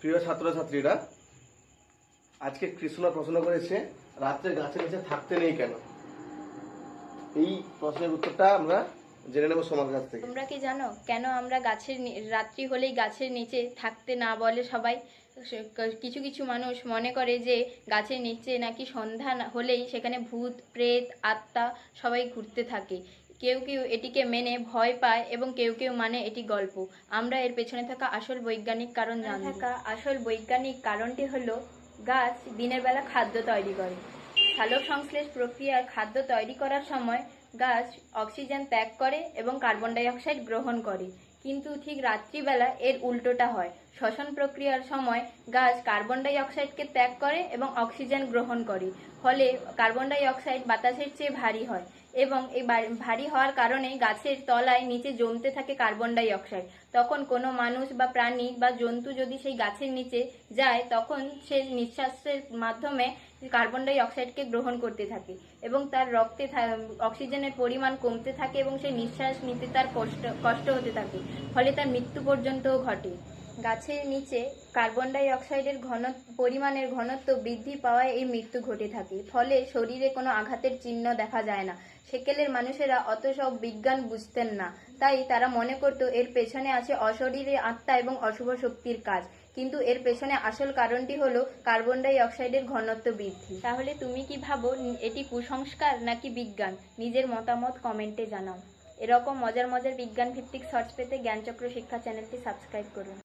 প্রিয় ছাত্রছাত্রীরা, আজকে কৃষ্ণ প্রশ্ন করেছে, রাত্রে গাছের নিচে থাকতে নেই কেন? এই প্রশ্নের উত্তরটা আমরা জেনে নেব সমাজ কাছ থেকে। তোমরা কি জানো কেন আমরা গাছের রাত্রি হলেই গাছের নিচে থাকতে না বলে সবাই? কিছু কিছু মানুষ মনে করে যে গাছের নিচে নাকি সন্ধ্যা হলেই সেখানে ভূত, প্রেত, আত্মা সবাই ঘুরতে থাকে। কেউ কেউ এটিকে মেনে ভয় পায় এবং কেউ কেউ মানে এটি গল্প। আমরা এর পেছনে থাকা আসল বৈজ্ঞানিক কারণ জানি থাকা আসল বৈজ্ঞানিক কারণটি হলো গাছ দিনের বেলা খাদ্য তৈরি করে। সালোক সংশ্লেষ প্রক্রিয়ার খাদ্য তৈরি করার সময় গাছ অক্সিজেন ত্যাগ করে এবং কার্বন ডাই অক্সাইড গ্রহণ করে। কিন্তু ঠিক রাত্রিবেলা এর উল্টোটা হয়। শ্বসন প্রক্রিয়ার সময় গাছ কার্বন ডাই অক্সাইডকে ত্যাগ করে এবং অক্সিজেন গ্রহণ করে। ফলে কার্বন ডাই অক্সাইড বাতাসের চেয়ে ভারী হয় এবং এই ভারী হওয়ার কারণে গাছের তলায় নিচে জমতে থাকে কার্বন ডাই অক্সাইড তখন কোনো মানুষ বা প্রাণী বা জন্তু যদি সেই গাছের নিচে যায়, তখন সে নিঃশ্বাসের মাধ্যমে কার্বন ডাই অক্সাইডকে গ্রহণ করতে থাকে এবং তার রক্তে অক্সিজেনের পরিমাণ কমতে থাকে এবং সেই নিঃশ্বাস নিতে তার কষ্ট কষ্ট হতে থাকে। ফলে তার মৃত্যু পর্যন্তও ঘটে। গাছের নিচে কার্বন ডাই অক্সাইডের ঘন পরিমাণের ঘনত্ব বৃদ্ধি পাওয়ায় এই মৃত্যু ঘটে থাকে। ফলে শরীরে কোনো আঘাতের চিহ্ন দেখা যায় না। সেকেলের মানুষেরা অত সব বিজ্ঞান বুঝতেন না। তাই তারা মনে করত, এর পেছনে আছে অশরীরে আত্মা এবং অশুভ শক্তির কাজ। কিন্তু এর পেছনে আসল কারণটি হলো কার্বন ডাই অক্সাইডের ঘনত্ব বৃদ্ধি। তাহলে তুমি কি ভাবো, এটি কুসংস্কার নাকি বিজ্ঞান? নিজের মতামত কমেন্টে জানাও। এরকম মজার মজার বিজ্ঞান ভিত্তিক সার্চ পেতে জ্ঞানচক্র শিক্ষা চ্যানেলটি সাবস্ক্রাইব করুন।